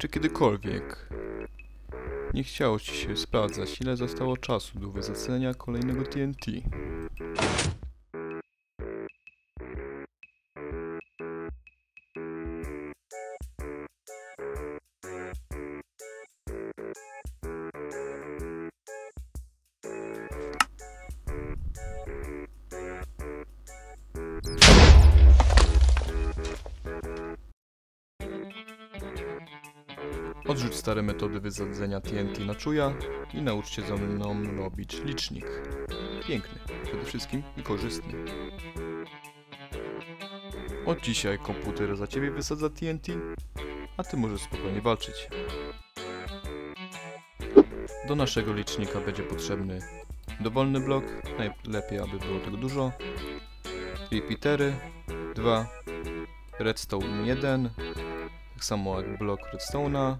Czy kiedykolwiek nie chciało ci się sprawdzać, ile zostało czasu do wyzacenia kolejnego TNT? Odrzuć stare metody wysadzenia TNT na czuja i naucz się ze mną robić licznik. Piękny, przede wszystkim i korzystny. Od dzisiaj komputer za ciebie wysadza TNT, a ty możesz spokojnie walczyć. Do naszego licznika będzie potrzebny dowolny blok, najlepiej aby było tego dużo, repeatery, 2, redstone 1, tak samo jak blok redstone'a,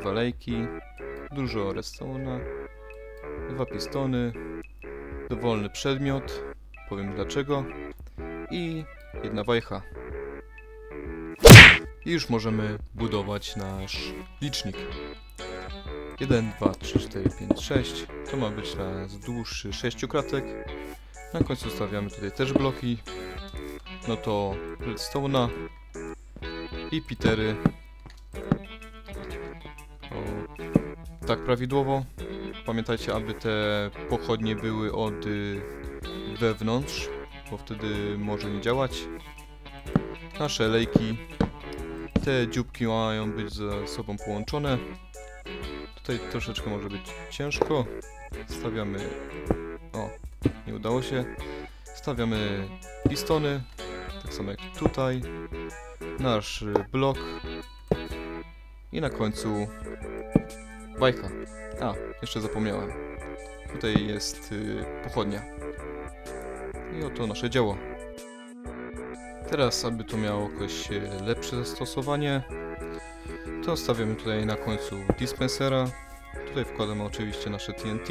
dwa lejki, dużo redstone'a, dwa pistony, dowolny przedmiot, powiem dlaczego, i jedna wajcha. I już możemy budować nasz licznik. 1, 2, 3, 4, 5, 6. To ma być raz dłuższy 6 kratek. Na końcu stawiamy tutaj też bloki. No to redstone'a i pitery. Tak prawidłowo. Pamiętajcie, aby te pochodnie były od y, wewnątrz, bo wtedy może nie działać. Nasze lejki. Te dzióbki mają być ze sobą połączone. Tutaj troszeczkę może być ciężko. Stawiamy... O, nie udało się. Stawiamy pistony, tak samo jak tutaj. Nasz y, blok. I na końcu bajka. A, jeszcze zapomniałem. Tutaj jest y, pochodnia. I oto nasze dzieło. Teraz, aby to miało jakoś y, lepsze zastosowanie, to stawiamy tutaj na końcu dispensera. Tutaj wkładamy oczywiście nasze TNT.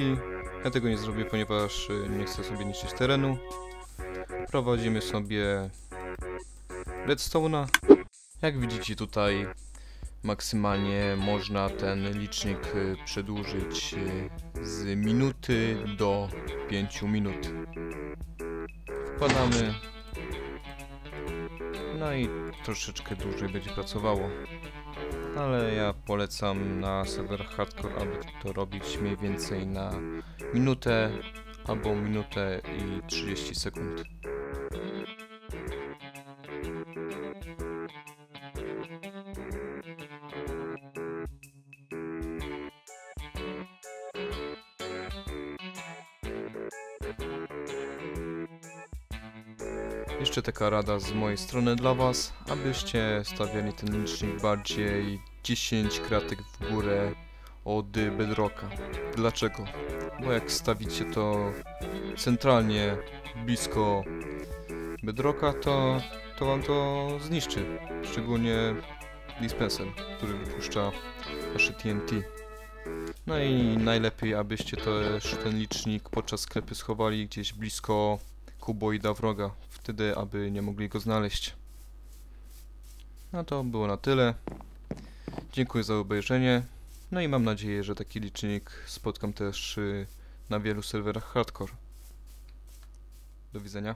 Ja tego nie zrobię, ponieważ y, nie chcę sobie niszczyć terenu. Prowadzimy sobie redstone'a. Jak widzicie tutaj maksymalnie można ten licznik y, przedłużyć y, z minuty do 5 minut. Wkładamy. No i troszeczkę dłużej będzie pracowało. Ale ja polecam na serwer hardcore, aby to robić mniej więcej na minutę albo minutę i 30 sekund. Jeszcze taka rada z mojej strony dla Was, abyście stawiali ten licznik bardziej 10 kratek w górę od bedrocka. Dlaczego? Bo jak stawicie to centralnie blisko bedrocka, to, to Wam to zniszczy. Szczególnie dispenser, który wypuszcza nasze TNT. No i najlepiej, abyście też ten licznik podczas sklepy schowali gdzieś blisko kuboida wroga, wtedy aby nie mogli go znaleźć. No to było na tyle. Dziękuję za obejrzenie. No i mam nadzieję, że taki licznik spotkam też y, na wielu serwerach hardcore. Do widzenia.